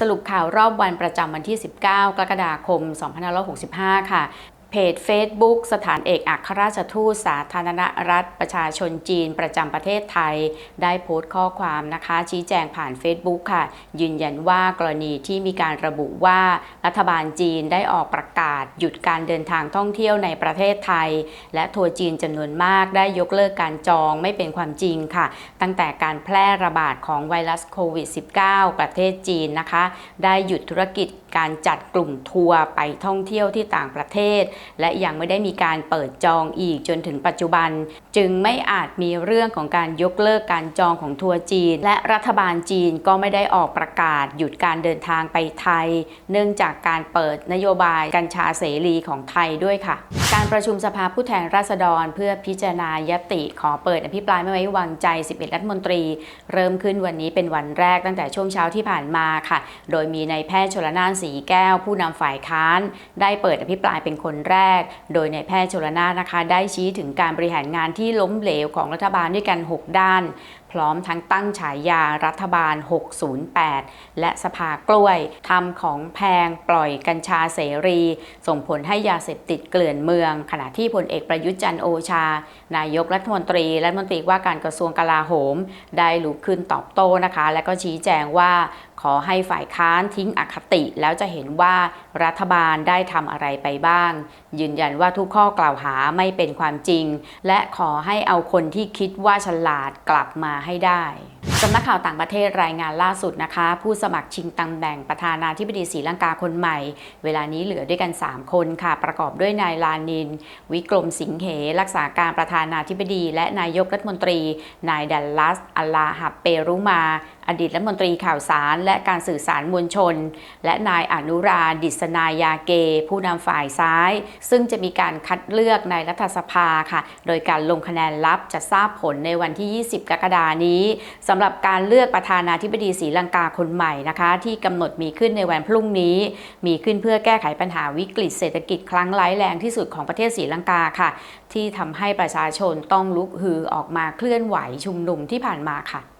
สรุปข่าวรอบวันประจำวันที่ 19 กรกฎาคม 2565 ค่ะ จ Facebook สถานเอกอัครราชทูตสาธารณรัฐประชาชนจีนประจำประเทศไทย ได้โพสต์ข้อความนะคะ ชี้แจงผ่าน Facebook ค่ะ ยืนยันว่ากรณีที่มีการระบุว่ารัฐบาลจีนได้ออกประกาศ หยุดการเดินทางท่องเที่ยวในประเทศไทย และทัวร์จีนจำนวนมากได้ยกเลิกการจองไม่เป็นความจริงค่ะ ตั้งแต่การแพร่ระบาดของไวรัสโควิด -19 ประเทศจีนนะคะ ได้หยุดธุรกิจการจัดกลุ่มทัวร์ไปท่องเที่ยวที่ต่างประเทศ และยังไม่ได้มีการเปิดจองอีกจนถึงปัจจุบัน จึงไม่อาจมีเรื่องของการยกเลิกการจองของทัวร์จีน และรัฐบาลจีนก็ไม่ได้ออกประกาศหยุดการเดินทางไปไทย เนื่องจากการเปิดนโยบายกัญชาเสรีของไทยด้วยค่ะ การประชุมสภาผู้แทนราษฎร เพื่อพิจารณายติขอเปิดอภิปรายไม่ไว้วางใจ 11 รัฐมนตรี เริ่มขึ้นวันนี้เป็นวันแรกตั้งแต่ช่วงเช้าที่ผ่านมาค่ะ โดยมีนายแพทย์ชลนานสีแก้ว ผู้นำฝ่ายค้าน ได้เปิดอภิปรายเป็นคนแรก โดยในแพทย์ชลนานะคะ ได้ชี้ถึงการบริหารงานที่ล้มเหลวของรัฐบาลด้วยกัน 6 ด้าน พร้อมทั้งตั้งฉายารัฐบาล 608 และสภากล้วยทำของแพงปล่อยกัญชาเสรี ส่งผลให้ยาเสพติดเกลื่อนเมือง ขณะที่พลเอกประยุทธ์จันโอชา นายกรัฐมนตรีและรัฐมนตรีว่าการกระทรวงกลาโหม ได้ลุกขึ้นตอบโต้นะคะ และก็ชี้แจงว่าขอให้ฝ่ายค้านทิ้งอคติแล้แล้วจะเห็นว่ารัฐบาลได้ทำอะไรไปบ้าง ยืนยันว่าทุกข้อกล่าวหาไม่เป็นความจริง และขอให้เอาคนที่คิดว่าฉลาดกลับมาให้ได้สำนักข่าวต่างประเทศรายงานล่าสุดนะคะ ผู้สมัครชิงตำแหน่งประธานาธิบดีศรีลังกาคนใหม่ เวลานี้เหลือด้วยกัน 3 คนค่ะ ประกอบด้วยนายลานิน วิกรมสิงเหรักษาการประธานาธิบดี และนายกรัฐมนตรี นายดัลลัสอัลลาฮับเปรุมา อดีตรัฐมนตรีข่าวสารและการสื่อสารมวลชน และนายอนุราดิษนายาเก ผู้นำฝ่ายซ้าย ซึ่งจะมีการคัดเลือกในรัฐสภาค่ะ โดยการลงคะแนนลับจะทราบผลในวันที่ 20 กรกฎานี้สำหรับการเลือกประธานาธิบดีศรีลังกาคนใหม่นะคะ ที่กำหนดมีขึ้นในวันพรุ่งนี้ มีขึ้นเพื่อแก้ไขปัญหาวิกฤตเศรษฐกิจครั้งร้ายแรงที่สุดของประเทศศรีลังกาค่ะ ที่ทำให้ประชาชนต้องลุกฮือออกมาเคลื่อนไหวชุมนุมที่ผ่านมาค่ะ